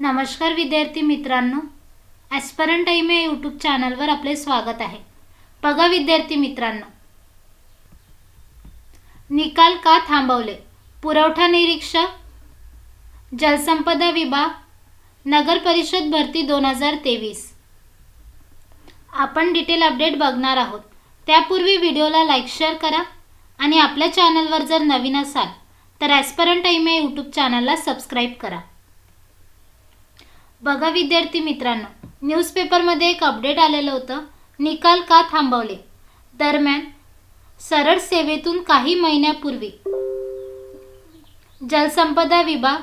नमस्कार विद्यार्थी मित्रांनो ॲस्परंट टाईम या यूट्यूब चॅनलवर आपले स्वागत आहे. बघा विद्यार्थी मित्रांनो. निकाल का थांबवले? पुरवठा निरीक्षक जलसंपदा विभाग नगर परिषद भरती दोन हजार तेवीस. आपण डिटेल अपडेट बघणार आहोत. त्यापूर्वी व्हिडिओला लाईक शेअर करा आणि आपल्या चॅनलवर जर नवीन असाल तर ॲस्परंट टाईम या यूट्यूब चॅनलला सबस्क्राईब करा. बघा विद्यार्थी मित्रांनो न्यूजपेपरमध्ये एक अपडेट आलेलं होतं. निकाल का थांबवले? दरम्यान सरळ सेवेतून काही महिन्यापूर्वी जलसंपदा विभाग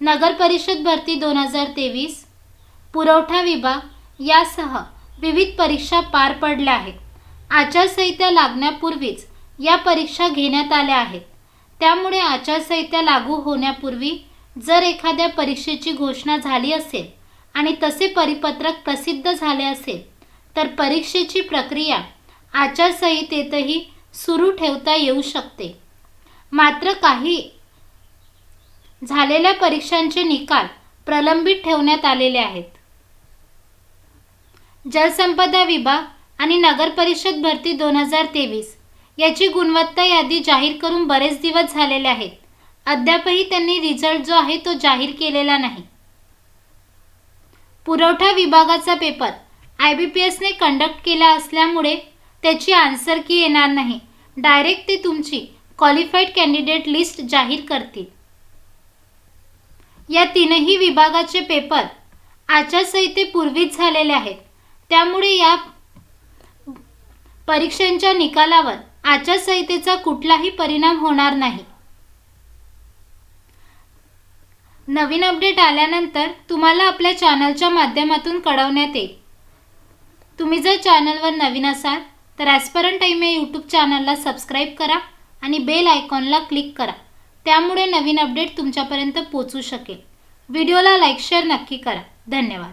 नगर परिषद भरती दोन हजार तेवीस पुरवठा विभाग यासह विविध परीक्षा पार पडल्या आहेत. आचारसंहिता लागण्यापूर्वीच या परीक्षा घेण्यात आल्या आहेत. त्यामुळे आचारसंहिता लागू होण्यापूर्वी जर एखाद्या परीक्षेची घोषणा झाली असेल आणि तसे परिपत्रक प्रसिद्ध झाले असेल तर परीक्षेची प्रक्रिया आचारसंहितेतही सुरू ठेवता येऊ शकते. मात्र काही झालेल्या परीक्षांचे निकाल प्रलंबित ठेवण्यात आलेले आहेत. जलसंपदा विभाग आणि नगरपरिषद भरती दोन हजार तेवीस याची गुणवत्ता यादी जाहीर करून बरेच दिवस झालेले आहेत. अद्यापही त्यांनी रिझल्ट जो आहे तो जाहीर केलेला नाही. पुरवठा विभागाचा पेपर आय बी पी एसने कंडक्ट केला असल्यामुळे त्याची आन्सर की येणार नाही. डायरेक्ट ते तुमची क्वालिफाईड कॅन्डिडेट लिस्ट जाहीर करतील. या तीनही विभागाचे पेपर आचारसंहितेपूर्वीच झालेले आहेत. त्यामुळे या परीक्षांच्या निकालावर आचारसंहितेचा कुठलाही परिणाम होणार नाही. नवीन अपडेट आल्यानंतर तुम्हाला आपल्या चॅनलच्या माध्यमातून कळवण्यात येईल. तुम्ही जर चॅनलवर नवीन असाल तर ॲस्परंट टाईम या यूट्यूब चॅनलला सबस्क्राईब करा आणि बेल आयकॉनला क्लिक करा. त्यामुळे नवीन अपडेट तुमच्यापर्यंत पोचू शकेल. व्हिडिओला लाईक शेअर नक्की करा. धन्यवाद.